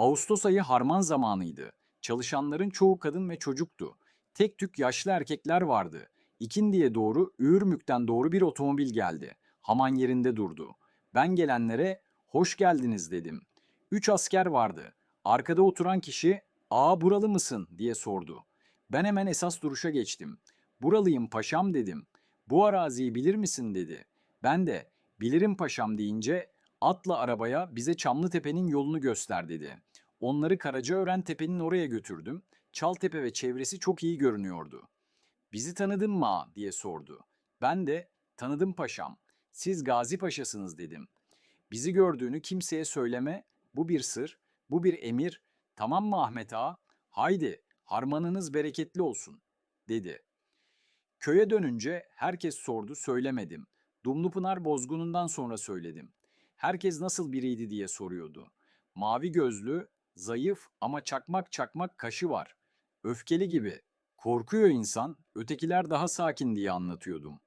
Ağustos ayı harman zamanıydı. Çalışanların çoğu kadın ve çocuktu. Tek tük yaşlı erkekler vardı. İkindiye doğru Üğürmük'ten doğru bir otomobil geldi. Haman yerinde durdu. Ben gelenlere hoş geldiniz dedim. Üç asker vardı. Arkada oturan kişi ''Aa buralı mısın?'' diye sordu. Ben hemen esas duruşa geçtim. ''Buralıyım paşam'' dedim. ''Bu araziyi bilir misin?'' dedi. Ben de ''Bilirim paşam'' deyince atla arabaya bize Çamlıtepe'nin yolunu göster dedi. Onları Karacaören Tepe'nin oraya götürdüm. Çaltepe ve çevresi çok iyi görünüyordu. Bizi tanıdın mı ağa?" diye sordu. Ben de tanıdım paşam. Siz Gazi Paşasınız dedim. Bizi gördüğünü kimseye söyleme. Bu bir sır, bu bir emir. Tamam mı Ahmet ağa? Haydi harmanınız bereketli olsun dedi. Köye dönünce herkes sordu söylemedim. Dumlupınar bozgunundan sonra söyledim. Herkes nasıl biriydi diye soruyordu. Mavi gözlü, zayıf ama çakmak çakmak kaşı var. Öfkeli gibi. Korkuyor insan, ötekiler daha sakin diye anlatıyordum.